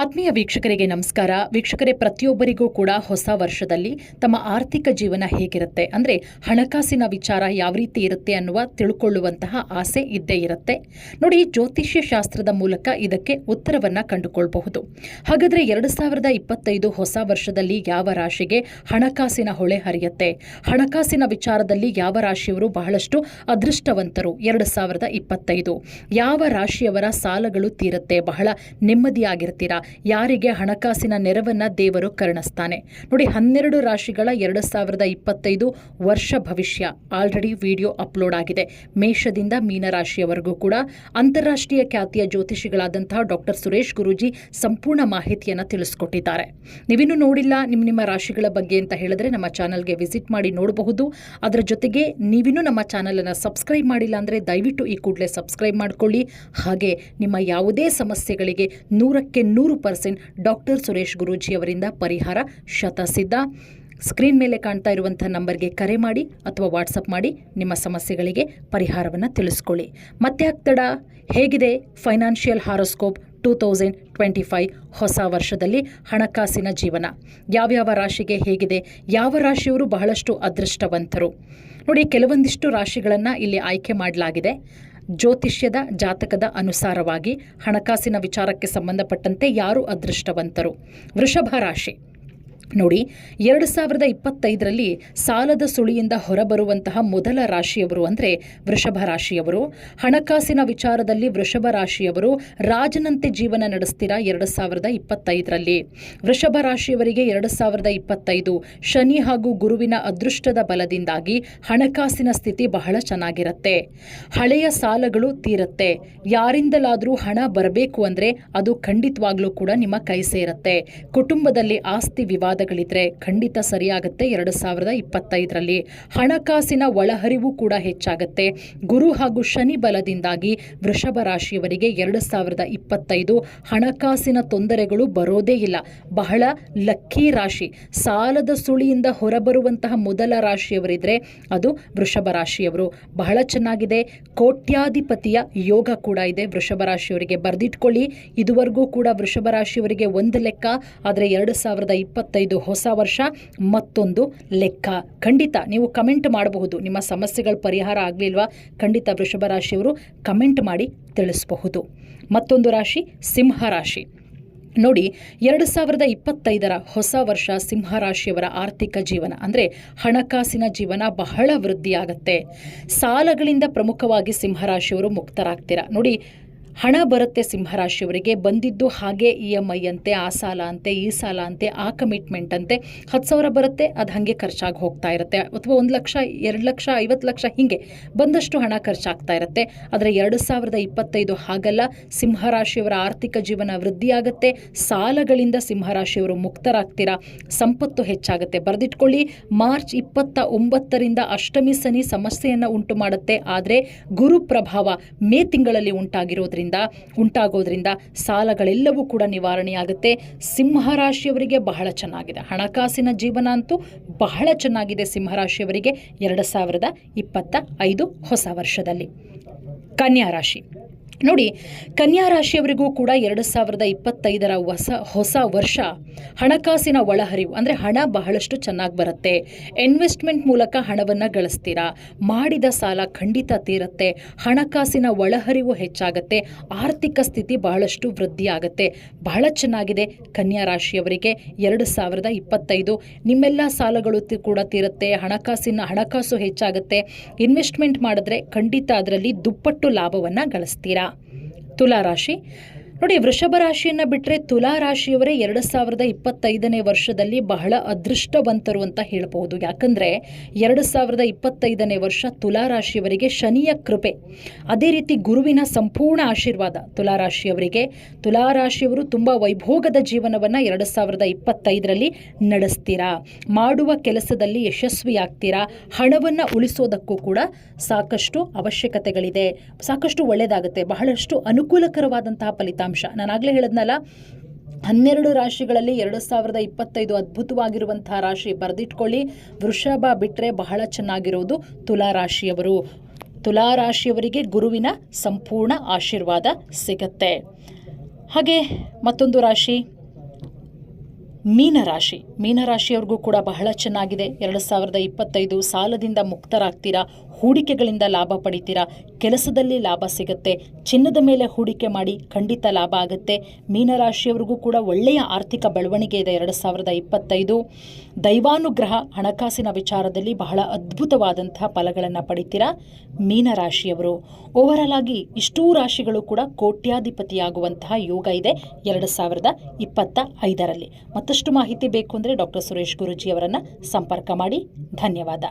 ಆತ್ಮೀಯ ವೀಕ್ಷಕರಿಗೆ ನಮಸ್ಕಾರ. ವೀಕ್ಷಕರೇ, ಪ್ರತಿಯೊಬ್ಬರಿಗೂ ಕೂಡ ಹೊಸ ವರ್ಷದಲ್ಲಿ ತಮ್ಮ ಆರ್ಥಿಕ ಜೀವನ ಹೇಗಿರುತ್ತೆ? ಅಂದರೆ ಹಣಕಾಸಿನ ವಿಚಾರ ಯಾವ ರೀತಿ ಇರುತ್ತೆ ಅನ್ನುವ ತಿಳ್ಕೊಳ್ಳುವಂತಹ ಆಸೆ ಇದ್ದೇ ಇರುತ್ತೆ. ನೋಡಿ, ಜ್ಯೋತಿಷ್ಯ ಶಾಸ್ತ್ರದ ಮೂಲಕ ಇದಕ್ಕೆ ಉತ್ತರವನ್ನು ಕಂಡುಕೊಳ್ಬಹುದು. ಹಾಗಾದರೆ ಎರಡು ಸಾವಿರದ ಇಪ್ಪತ್ತೈದು ಹೊಸ ವರ್ಷದಲ್ಲಿ ಯಾವ ರಾಶಿಗೆ ಹಣಕಾಸಿನ ಹೊಳೆ ಹರಿಯುತ್ತೆ? ಹಣಕಾಸಿನ ವಿಚಾರದಲ್ಲಿ ಯಾವ ರಾಶಿಯವರು ಬಹಳಷ್ಟು ಅದೃಷ್ಟವಂತರು? ಎರಡು ಸಾವಿರದ ಇಪ್ಪತ್ತೈದು. ಯಾವ ರಾಶಿಯವರ ಸಾಲಗಳು ತೀರುತ್ತೆ? ಬಹಳ ನೆಮ್ಮದಿಯಾಗಿರ್ತೀರಾ? ಯಾರಿಗೆ ಹಣಕಾಸಿನ ನೆರವನ್ನ ದೇವರು ಕರುಣಿಸ್ತಾನೆ. ನೋಡಿ, ಹನ್ನೆರಡು ರಾಶಿಗಳ ಎರಡು ಸಾವಿರದ ಇಪ್ಪತ್ತೈದು ವರ್ಷ ಭವಿಷ್ಯ. ಆಲ್ರೆಡಿ ವಿಡಿಯೋ ಅಪ್ಲೋಡ್ ಆಗಿದೆ. ಮೇಷದಿಂದ ಮೀನರಾಶಿಯವರೆಗೂ ಕೂಡ ಅಂತಾರಾಷ್ಟ್ರೀಯ ಖ್ಯಾತಿಯ ಜ್ಯೋತಿಷಿಗಳಾದಂತಹ ಡಾಕ್ಟರ್ ಸುರೇಶ್ ಗುರೂಜಿ ಸಂಪೂರ್ಣ ಮಾಹಿತಿಯನ್ನು ತಿಳಿಸ್ಕೊಟ್ಟಿದ್ದಾರೆ. ನೀವಿನ್ನೂ ನೋಡಿಲ್ಲ ನಿಮ್ಮ ನಿಮ್ಮ ರಾಶಿಗಳ ಬಗ್ಗೆ ಅಂತ ಹೇಳಿದ್ರೆ ನಮ್ಮ ಚಾನಲ್ಗೆ ವಿಸಿಟ್ ಮಾಡಿ ನೋಡಬಹುದು. ಅದರ ಜೊತೆಗೆ ನೀವಿನ್ನೂ ನಮ್ಮ ಚಾನಲನ್ನು ಸಬ್ಸ್ಕ್ರೈಬ್ ಮಾಡಿಲ್ಲ ಅಂದರೆ ದಯವಿಟ್ಟು ಈ ಕೂಡಲೇ ಸಬ್ಸ್ಕ್ರೈಬ್ ಮಾಡಿಕೊಳ್ಳಿ. ಹಾಗೆ ನಿಮ್ಮ ಯಾವುದೇ ಸಮಸ್ಯೆಗಳಿಗೆ ನೂರಕ್ಕೆ ನೂರು ಪರ್ಸೆಂಟ್ ಡಾಕ್ಟರ್ ಸುರೇಶ್ ಗುರೂಜಿ ಅವರಿಂದ ಪರಿಹಾರ ಶತಸಿದ್ಧ. ಸ್ಕ್ರೀನ್ ಮೇಲೆ ಕಾಣ್ತಾ ಇರುವಂಥ ನಂಬರ್ಗೆ ಕರೆ ಮಾಡಿ ಅಥವಾ ವಾಟ್ಸಪ್ ಮಾಡಿ ನಿಮ್ಮ ಸಮಸ್ಯೆಗಳಿಗೆ ಪರಿಹಾರವನ್ನು ತಿಳಿಸ್ಕೊಳ್ಳಿ. ಮತ್ತೆ ಆಗ್ತಡ? ಹೇಗಿದೆ financial horoscope two thousand twenty five ಹೊಸ ವರ್ಷದಲ್ಲಿ ಹಣಕಾಸಿನ ಜೀವನ? ಯಾವ್ಯಾವ ರಾಶಿಗೆ ಹೇಗಿದೆ? ಯಾವ ರಾಶಿಯವರು ಬಹಳಷ್ಟು ಅದೃಷ್ಟವಂತರು? ನೋಡಿ, ಕೆಲವೊಂದಿಷ್ಟು ರಾಶಿಗಳನ್ನು ಇಲ್ಲಿ ಆಯ್ಕೆ ಮಾಡಲಾಗಿದೆ. ಜ್ಯೋತಿಷ್ಯದ ಜಾತಕದ ಅನುಸಾರವಾಗಿ ಹಣಕಾಸಿನ ವಿಚಾರಕ್ಕೆ ಸಂಬಂಧಪಟ್ಟಂತೆ ಯಾರು ಅದೃಷ್ಟವಂತರು? ವೃಷಭ ರಾಶಿ. ನೋಡಿ, ಎರಡು ಸಾವಿರದ ಇಪ್ಪತ್ತೈದರಲ್ಲಿ ಸಾಲದ ಸುಳಿಯಿಂದ ಹೊರಬರುವಂತಹ ಮೊದಲ ರಾಶಿಯವರು ಅಂದರೆ ವೃಷಭ ರಾಶಿಯವರು. ಹಣಕಾಸಿನ ವಿಚಾರದಲ್ಲಿ ವೃಷಭ ರಾಶಿಯವರು ರಾಜನಂತೆ ಜೀವನ ನಡೆಸ್ತೀರಾ ಎರಡು ಸಾವಿರದ ಇಪ್ಪತ್ತೈದರಲ್ಲಿ. ವೃಷಭ ರಾಶಿಯವರಿಗೆ ಎರಡು ಸಾವಿರದ ಇಪ್ಪತ್ತೈದು ಶನಿ ಹಾಗೂ ಗುರುವಿನ ಅದೃಷ್ಟದ ಬಲದಿಂದಾಗಿ ಹಣಕಾಸಿನ ಸ್ಥಿತಿ ಬಹಳ ಚೆನ್ನಾಗಿರುತ್ತೆ. ಹಳೆಯ ಸಾಲಗಳು ತೀರತ್ತೆ. ಯಾರಿಂದಲಾದರೂ ಹಣ ಬರಬೇಕು ಅಂದರೆ ಅದು ಖಂಡಿತವಾಗ್ಲೂ ಕೂಡ ನಿಮ್ಮ ಕೈ ಸೇರುತ್ತೆ. ಕುಟುಂಬದಲ್ಲಿ ಆಸ್ತಿ ವಿವಾದ ವಿವಾದಗಳಿದ್ರೆ ಖಂಡಿತ ಸರಿಯಾಗುತ್ತೆ ಎರಡು ಸಾವಿರದ ಇಪ್ಪತ್ತೈದರಲ್ಲಿ. ಹಣಕಾಸಿನ ಒಳಹರಿವು ಕೂಡ ಹೆಚ್ಚಾಗುತ್ತೆ. ಗುರು ಹಾಗೂ ಶನಿ ಬಲದಿಂದಾಗಿ ವೃಷಭ ರಾಶಿಯವರಿಗೆ ಎರಡು ಸಾವಿರದ ಇಪ್ಪತ್ತೈದು ಹಣಕಾಸಿನ ತೊಂದರೆಗಳು ಬರೋದೇ ಇಲ್ಲ. ಬಹಳ ಲಕ್ಕಿ ರಾಶಿ. ಸಾಲದ ಸುಳಿಯಿಂದ ಹೊರಬರುವಂತಹ ಮೊದಲ ರಾಶಿಯವರಿದ್ರೆ ಅದು ವೃಷಭ ರಾಶಿಯವರು. ಬಹಳ ಚೆನ್ನಾಗಿದೆ. ಕೋಟ್ಯಾಧಿಪತಿಯ ಯೋಗ ಕೂಡ ಇದೆ ವೃಷಭ ರಾಶಿಯವರಿಗೆ. ಬರೆದಿಟ್ಕೊಳ್ಳಿ. ಇದುವರೆಗೂ ಕೂಡ ವೃಷಭ ರಾಶಿಯವರಿಗೆ ಒಂದು ಲೆಕ್ಕ. ಆದರೆ ಎರಡು ಸಾವಿರದ ಇಪ್ಪತ್ತೈದು ಹೊಸ ವರ್ಷ, ಮತ್ತೊಂದು ಲೆಕ್ಕ. ಖಂಡಿತ ನೀವು ಕಮೆಂಟ್ ಮಾಡಬಹುದು. ನಿಮ್ಮ ಸಮಸ್ಯೆಗಳು ಪರಿಹಾರ ಆಗಲಿಲ್ವಾ? ಖಂಡಿತ ವೃಷಭ ರಾಶಿಯವರು ಕಮೆಂಟ್ ಮಾಡಿ ತಿಳಿಸಬಹುದು. ಮತ್ತೊಂದು ರಾಶಿ, ಸಿಂಹ ರಾಶಿ. ನೋಡಿ, ಎರಡು ಸಾವಿರದ ಇಪ್ಪತ್ತೈದರ ಹೊಸ ವರ್ಷ ಸಿಂಹರಾಶಿಯವರ ಆರ್ಥಿಕ ಜೀವನ. ಅಂದರೆ ಹಣಕಾಸಿನ ಜೀವನ ಬಹಳ ವೃದ್ಧಿಯಾಗತ್ತೆ. ಸಾಲಗಳಿಂದ ಪ್ರಮುಖವಾಗಿ ಸಿಂಹರಾಶಿಯವರು ಮುಕ್ತರಾಗ್ತೀರಾ. ನೋಡಿ ಹಣ ಬರುತ್ತೆ ಸಿಂಹರಾಶಿಯವರಿಗೆ. ಬಂದಿದ್ದು ಹಾಗೆ ಇ ಎಂ ಐ ಅಂತೆ, ಆ ಸಾಲ ಅಂತೆ, ಈ ಸಾಲ ಅಂತೆ, ಆ ಕಮಿಟ್ಮೆಂಟ್ ಅಂತೆ. ಹತ್ತು ಸಾವಿರ ಬರುತ್ತೆ, ಅದು ಹಾಗೆ ಖರ್ಚಾಗಿ ಹೋಗ್ತಾ ಇರುತ್ತೆ. ಅಥವಾ ಒಂದು ಲಕ್ಷ, ಎರಡು ಲಕ್ಷ, ಐವತ್ತು ಲಕ್ಷ ಹೀಗೆ ಬಂದಷ್ಟು ಹಣ ಖರ್ಚಾಗ್ತಾ ಇರುತ್ತೆ. ಆದರೆ ಎರಡು ಸಾವಿರದ ಇಪ್ಪತ್ತೈದು ಹಾಗಲ್ಲ. ಸಿಂಹರಾಶಿಯವರ ಆರ್ಥಿಕ ಜೀವನ ವೃದ್ಧಿಯಾಗುತ್ತೆ. ಸಾಲಗಳಿಂದ ಸಿಂಹರಾಶಿಯವರು ಮುಕ್ತರಾಗ್ತೀರಾ? ಸಂಪತ್ತು ಹೆಚ್ಚಾಗುತ್ತೆ. ಬರೆದಿಟ್ಕೊಳ್ಳಿ. ಮಾರ್ಚ್ ಇಪ್ಪತ್ತ ಒಂಬತ್ತರಿಂದ ಅಷ್ಟಮಿ ಸನಿ ಸಮಸ್ಯೆಯನ್ನು ಉಂಟು ಮಾಡುತ್ತೆ ಆದರೆ ಗುರು ಪ್ರಭಾವ ಮೇ ತಿಂಗಳಲ್ಲಿ ಉಂಟಾಗಿರೋದ್ರಿಂದ ಉಂಟಾಗೋದ್ರಿಂದ ಸಾಲಗಳೆಲ್ಲವೂ ಕೂಡ ನಿವಾರಣೆಯಾಗುತ್ತೆ. ಸಿಂಹರಾಶಿಯವರಿಗೆ ಬಹಳ ಚೆನ್ನಾಗಿದೆ. ಹಣಕಾಸಿನ ಜೀವನ ಅಂತೂ ಬಹಳ ಚೆನ್ನಾಗಿದೆ ಸಿಂಹರಾಶಿಯವರಿಗೆ. ಎರಡು ಸಾವಿರದ ಇಪ್ಪತ್ತ ಐದು ಹೊಸ ವರ್ಷದಲ್ಲಿ. ಕನ್ಯಾ ರಾಶಿ. ನೋಡಿ, ಕನ್ಯಾ ರಾಶಿಯವರಿಗೂ ಕೂಡ ಎರಡು ಸಾವಿರದ ಇಪ್ಪತ್ತೈದರ ಹೊಸ ಹೊಸ ವರ್ಷ ಹಣಕಾಸಿನ ಒಳಹರಿವು, ಅಂದರೆ ಹಣ ಬಹಳಷ್ಟು ಚೆನ್ನಾಗಿ ಬರುತ್ತೆ. ಇನ್ವೆಸ್ಟ್ಮೆಂಟ್ ಮೂಲಕ ಹಣವನ್ನು ಗಳಿಸ್ತೀರಾ? ಮಾಡಿದ ಸಾಲ ಖಂಡಿತ ತೀರುತ್ತೆ. ಹಣಕಾಸಿನ ಒಳಹರಿವು ಹೆಚ್ಚಾಗುತ್ತೆ. ಆರ್ಥಿಕ ಸ್ಥಿತಿ ಬಹಳಷ್ಟು ವೃದ್ಧಿ ಆಗುತ್ತೆ. ಬಹಳ ಚೆನ್ನಾಗಿದೆ ಕನ್ಯಾ ರಾಶಿಯವರಿಗೆ ಎರಡು ಸಾವಿರದ ಇಪ್ಪತ್ತೈದು. ನಿಮ್ಮೆಲ್ಲ ಸಾಲಗಳು ಕೂಡ ತೀರುತ್ತೆ. ಹಣಕಾಸಿನ, ಹಣಕಾಸು ಹೆಚ್ಚಾಗುತ್ತೆ. ಇನ್ವೆಸ್ಟ್ಮೆಂಟ್ ಮಾಡಿದ್ರೆ ಖಂಡಿತ ಅದರಲ್ಲಿ ದುಪ್ಪಟ್ಟು ಲಾಭವನ್ನು ಗಳಿಸ್ತೀರಾ? ತುಲಾ ರಾಶಿ ನೋಡಿ, ವೃಷಭ ರಾಶಿಯನ್ನ ಬಿಟ್ಟರೆ ತುಲಾ ರಾಶಿಯವರೇ ಎರಡು ಸಾವಿರದ ಇಪ್ಪತ್ತೈದನೇ ವರ್ಷದಲ್ಲಿ ಬಹಳ ಅದೃಷ್ಟವಂತರು ಅಂತ ಹೇಳಬಹುದು. ಯಾಕಂದರೆ, ಎರಡು ಸಾವಿರದ ಇಪ್ಪತ್ತೈದನೇ ವರ್ಷ ತುಲಾ ರಾಶಿಯವರಿಗೆ ಶನಿಯ ಕೃಪೆ. ಅದೇ ರೀತಿ ಗುರುವಿನ ಸಂಪೂರ್ಣ ಆಶೀರ್ವಾದ ತುಲಾ ರಾಶಿಯವರಿಗೆ. ತುಲಾ ರಾಶಿಯವರು ತುಂಬ ವೈಭೋಗದ ಜೀವನವನ್ನು ಎರಡು ಸಾವಿರದ ಇಪ್ಪತ್ತೈದರಲ್ಲಿ ನಡೆಸ್ತೀರಾ? ಮಾಡುವ ಕೆಲಸದಲ್ಲಿ ಯಶಸ್ವಿಯಾಗ್ತೀರಾ? ಹಣವನ್ನು ಉಳಿಸೋದಕ್ಕೂ ಕೂಡ ಸಾಕಷ್ಟು ಅವಶ್ಯಕತೆಗಳಿದೆ. ಸಾಕಷ್ಟು ಒಳ್ಳೆಯದಾಗುತ್ತೆ ಬಹಳಷ್ಟು ಅನುಕೂಲಕರವಾದಂತಹ ಫಲಿತಾಂಶ ನಾನಾಗಲೇ ಹೇಳಿದ್ನಲ್ಲ, ಹನ್ನೆರಡು ರಾಶಿಗಳಲ್ಲಿ ಎರಡು ಸಾವಿರದ ಇಪ್ಪತ್ತೈದು ಅದ್ಭುತವಾಗಿರುವಂತಹ ರಾಶಿ ಬರೆದಿಟ್ಕೊಳ್ಳಿ. ವೃಷಭ ಬಿಟ್ಟರೆ ಬಹಳ ಚೆನ್ನಾಗಿರೋದು ತುಲಾ ರಾಶಿಯವರು. ತುಲಾ ರಾಶಿಯವರಿಗೆ ಗುರುವಿನ ಸಂಪೂರ್ಣ ಆಶೀರ್ವಾದ ಸಿಗತ್ತೆ. ಹಾಗೆ ಮತ್ತೊಂದು ರಾಶಿ ಮೀನರಾಶಿ. ಮೀನರಾಶಿಯವ್ರಿಗೂ ಕೂಡ ಬಹಳ ಚೆನ್ನಾಗಿದೆ. ಎರಡು ಸಾವಿರದ ಇಪ್ಪತ್ತೈದು ಸಾಲದಿಂದ ಮುಕ್ತರಾಗ್ತೀರಾ? ಹೂಡಿಕೆಗಳಿಂದ ಲಾಭ ಪಡಿತೀರಾ? ಕೆಲಸದಲ್ಲಿ ಲಾಭ ಸಿಗುತ್ತೆ. ಚಿನ್ನದ ಮೇಲೆ ಹೂಡಿಕೆ ಮಾಡಿ ಖಂಡಿತ ಲಾಭ ಆಗುತ್ತೆ. ಮೀನರಾಶಿಯವ್ರಿಗೂ ಕೂಡ ಒಳ್ಳೆಯ ಆರ್ಥಿಕ ಬೆಳವಣಿಗೆ ಇದೆ ಎರಡು ಸಾವಿರದ ಇಪ್ಪತ್ತೈದು. ದೈವಾನುಗ್ರಹ, ಹಣಕಾಸಿನ ವಿಚಾರದಲ್ಲಿ ಬಹಳ ಅದ್ಭುತವಾದಂತಹ ಫಲಗಳನ್ನು ಪಡಿತೀರಾ? ಮೀನರಾಶಿಯವರು. ಓವರಾಲ್ ಆಗಿ ಇಷ್ಟೂ ರಾಶಿಗಳು ಕೂಡ ಕೋಟ್ಯಾಧಿಪತಿಯಾಗುವಂತಹ ಯೋಗ ಇದೆ ಎರಡು ಸಾವಿರದ ಇಪ್ಪತ್ತ ಐದರಲ್ಲಿ. ಮತ್ತಷ್ಟು ಮಾಹಿತಿ ಬೇಕು ಅಂದರೆ ಡಾಕ್ಟರ್ ಸುರೇಶ್ ಗುರುಜಿ ಅವರನ್ನು ಸಂಪರ್ಕ ಮಾಡಿ. ಧನ್ಯವಾದ.